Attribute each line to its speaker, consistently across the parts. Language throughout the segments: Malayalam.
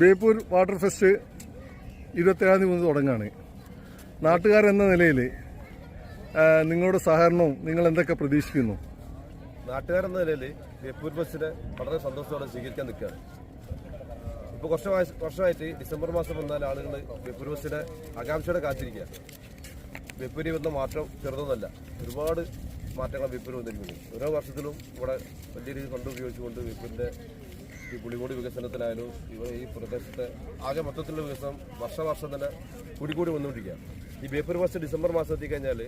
Speaker 1: ബേപ്പൂർ വാട്ടർ ഫെസ്റ്റ് ഇരുപത്തേഴാം തീയതി മുതൽ തുടങ്ങാണ്. നാട്ടുകാരെന്ന നിലയിൽ നിങ്ങളുടെ സഹകരണവും നിങ്ങൾ എന്തൊക്കെ പ്രതീക്ഷിക്കുന്നു?
Speaker 2: നാട്ടുകാരെന്ന നിലയിൽ ബേപ്പൂർ ഫെസ്റ്റിനെ വളരെ സന്തോഷത്തോടെ സ്വീകരിക്കാൻ നിൽക്കുകയാണ്. ഇപ്പോൾ കുറച്ച് വർഷമായിട്ട് ഡിസംബർ മാസം വന്നാൽ ആളുകൾ ബേപ്പൂർ ഫെസ്റ്റിനെ ആകാംക്ഷയോടെ കാത്തിരിക്കുക ബേപ്പൂരി വന്ന മാറ്റം ചെറുതൊന്നല്ല. ഒരുപാട് മാറ്റങ്ങൾ ബേപ്പൂർ വന്നിരിക്കുന്നു. ഓരോ വർഷത്തിലും ഇവിടെ വലിയ രീതിയിൽ കണ്ടുപയോഗിച്ചുകൊണ്ട് ബേപ്പൂരിന്റെ ഈ പുളികോട് വികസനത്തിലായാലും ഇവ ഈ പ്രദേശത്തെ ആകെ മൊത്തത്തിലുള്ള വികസനം വർഷവർഷം തന്നെ കൂടിക്കൂടി വന്നുകൊണ്ടിരിക്കുക ഈ ബേപ്പൂർ ഫസ്റ്റ് ഡിസംബർ മാസം എത്തിക്കഴിഞ്ഞാൽ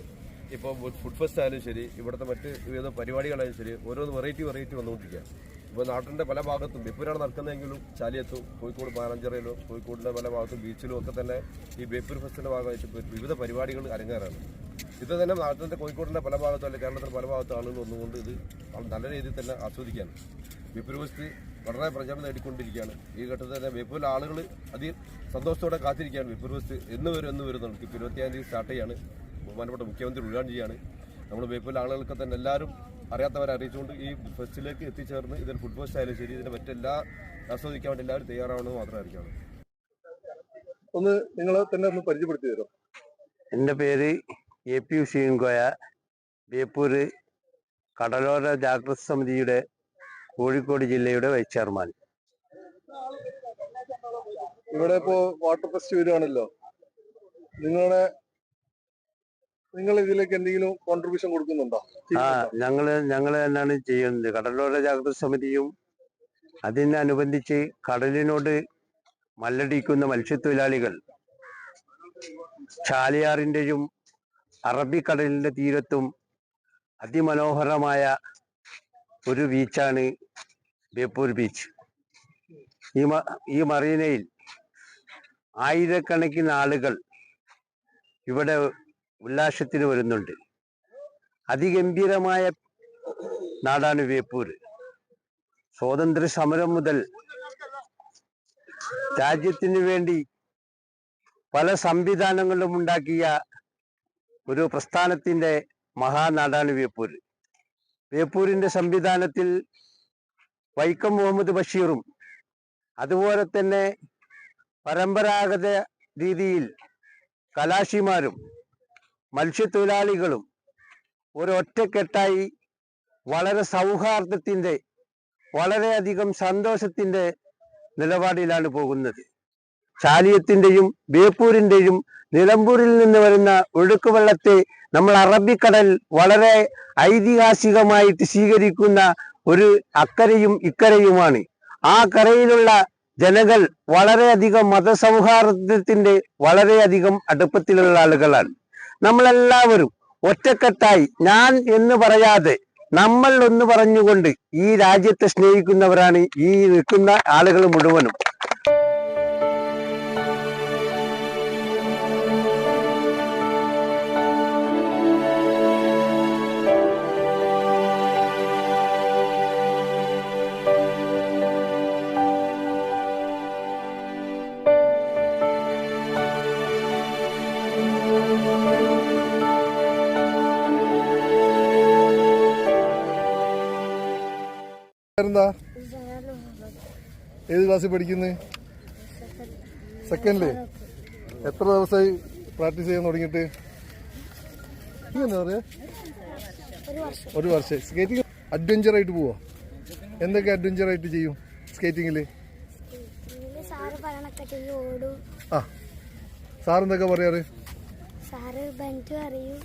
Speaker 2: ഇപ്പോൾ ഫുഡ് ഫെസ്റ്റ് ആയാലും ശരി ഇവിടുത്തെ മറ്റ് വിവിധ പരിപാടികളായാലും ശരി ഓരോന്ന് വെറൈറ്റി വെറൈറ്റി വന്നുകൊണ്ടിരിക്കുക ഇപ്പോൾ നാട്ടിന്റെ പല ഭാഗത്തും ബേപ്പൂരാണ് നടക്കുന്നതെങ്കിലും ചാലിയത്തും കോഴിക്കോട് പാനഞ്ചിറയിലും കോഴിക്കോടിന്റെ പല ഭാഗത്തും ബീച്ചിലും ഒക്കെ തന്നെ ഈ ബേപ്പൂർ ഫെസ്റ്റിന്റെ ഭാഗമായിട്ട് വിവിധ പരിപാടികൾ അരങ്ങേറാണ്. ഇത് തന്നെ നാട്ടിന്റെ കോഴിക്കോടിന്റെ പല ഭാഗത്തും അല്ലെങ്കിൽ കേരളത്തിന്റെ പല ഭാഗത്തും ആളുകൾ വന്നുകൊണ്ട് ഇത് നല്ല രീതിയിൽ തന്നെ ആസ്വദിക്കുകയാണ്. ബേപ്പൂർ ഫെസ്റ്റ് വളരെ പ്രചാരണം നേടിക്കൊണ്ടിരിക്കുകയാണ്. ഈ ഘട്ടത്തിൽ തന്നെ വിപുല ആളുകൾ അതി സന്തോഷത്തോടെ കാത്തിരിക്കുകയാണ്. ബേപ്പൂർ ഫെസ്റ്റ് എന്ന് വരും എന്ന് വരുന്നുണ്ട്. ഇപ്പോൾ ഇരുപത്തിയാം തീയതി സ്റ്റാർട്ട് ചെയ്യാണ്. ബഹുമാനപ്പെട്ട മുഖ്യമന്ത്രി ഉദ്ഘാടനം ചെയ്യാണ്. നമ്മൾ ബേപ്പൂരിലെ ആളുകൾക്ക് തന്നെ എല്ലാവരും അറിയാത്തവരെ അറിയിച്ചുകൊണ്ട് ഈ ഫെസ്റ്റിലേക്ക് എത്തിച്ചേർന്ന് ഇതിൽ ഫുഡ് ഫെസ്റ്റ് ആയാലും ശരി ഇതിന്റെ മറ്റെല്ലാ ആസ്വദിക്കാൻ വേണ്ടി എല്ലാവരും തയ്യാറാവണമെന്ന് മാത്രമായിരിക്കണം.
Speaker 1: ഒന്ന് നിങ്ങളെ തന്നെ ഒന്ന് പരിചയപ്പെടുത്തി തരോ
Speaker 3: എന്റെ പേര് എ പി ഹുസൈൻ കോയ ബേപ്പൂര് കടലോര ജാഗ്രത സമിതിയുടെ കോഴിക്കോട് ജില്ലയുടെ വൈസ് ചെയർമാൻ
Speaker 1: ഇവിടെ ഇപ്പോ വാട്ടർ ഫെസ്റ്റ് വരുവാണല്ലോ. നിങ്ങളുടെ നിങ്ങൾ ഇതിലേക്ക് എന്തെങ്കിലും കോൺട്രിബ്യൂഷൻ കൊടുക്കുന്നുണ്ടോ?
Speaker 3: ആ ഞങ്ങൾ ഞങ്ങൾ തന്നെയാണ് ചെയ്യുന്നത്. കടലോര ജാഗ്രത സമിതിയും അതിനനുബന്ധിച്ച് കടലിനോട് മല്ലടിക്കുന്ന മത്സ്യത്തൊഴിലാളികൾ ചാലിയാറിന്റെയും അറബിക്കടലിന്റെ തീരത്തും അതിമനോഹരമായ ഒരു ബീച്ചാണ് ബേപ്പൂർ ബീച്ച് ഈ ഈ മറീനയിൽ ആയിരക്കണക്കിന് ആളുകൾ ഇവിടെ ഉല്ലാസത്തിന് വരുന്നുണ്ട്. അതിഗംഭീരമായ നാടാണ് ബേപ്പൂർ സ്വാതന്ത്ര്യ സമരം മുതൽ രാജ്യത്തിന് വേണ്ടി പല സംവിധാനങ്ങളും ഉണ്ടാക്കിയ ഒരു പ്രസ്ഥാനത്തിന്റെ മഹാനാടാണ് ബേപ്പൂർ വേപ്പൂരിന്റെ സംവിധാനത്തിൽ വൈക്കം മുഹമ്മദ് ബഷീറും. അതുപോലെ തന്നെ പരമ്പരാഗത രീതിയിൽ കലാശിമാരും മത്സ്യത്തൊഴിലാളികളും ഒരൊറ്റക്കെട്ടായി വളരെ സൗഹാർദ്ദത്തിന്റെ വളരെയധികം സന്തോഷത്തിന്റെ നിലപാടിലാണ് പോകുന്നത്. ചാലിയത്തിന്റെയും ബേപ്പൂരിന്റെയും നിലമ്പൂരിൽ നിന്ന് വരുന്ന ഒഴുക്കുവെള്ളത്തെ നമ്മൾ അറബിക്കടൽ വളരെ ഐതിഹാസികമായിട്ട് സ്വീകരിക്കുന്ന ഒരു അക്കരയും ഇക്കരയുമാണ്. ആ കരയിലുള്ള ജനങ്ങൾ വളരെയധികം മതസൗഹാർദ്ദത്തിന്റെ വളരെയധികം അടുപ്പത്തിലുള്ള ആളുകളാണ്. നമ്മളെല്ലാവരും ഒറ്റക്കെട്ടായി ഞാൻ എന്ന് പറയാതെ നമ്മൾ ഒന്ന് പറഞ്ഞുകൊണ്ട് ഈ രാജ്യത്തെ സ്നേഹിക്കുന്നവരാണ് ഈ നിൽക്കുന്ന ആളുകൾ മുഴുവനും.
Speaker 1: എന്താ ഏത് ക്ലാസ്സിൽ പഠിക്കുന്നത് സെക്കൻഡിൽ എത്ര ദിവസമായി പ്രാക്ടീസ് ചെയ്യാൻ തുടങ്ങിയിട്ട്? ഇങ്ങനെ പറയാ? ഒരു വർഷം. സ്കേറ്റിംഗ് അഡ്വഞ്ചർ ആയിട്ട് പോവാ. എന്തൊക്കെ അഡ്വഞ്ചർ ആയിട്ട് ചെയ്യും
Speaker 4: ഓടും.
Speaker 1: ആ. സാർ എന്തൊക്കെ പറയാറ്?
Speaker 4: സാറ് ബെഞ്ച് അറിയും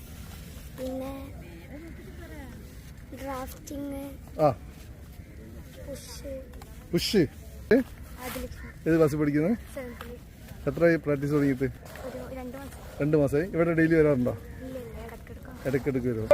Speaker 4: പിന്നെ ഡ്രാഫ്റ്റിംഗ്
Speaker 1: ആ.
Speaker 4: ഉഷ്
Speaker 1: ഏത് ക്ലാസ് പഠിക്കുന്നത്? എത്ര പ്രാക്ടീസ് തുടങ്ങിയിട്ട്?
Speaker 4: രണ്ട്
Speaker 1: മാസമായി. ഇവിടെ ഡെയിലി വരാറുണ്ടോ? ഇടയ്ക്കിടയ്ക്ക് വരുമോ?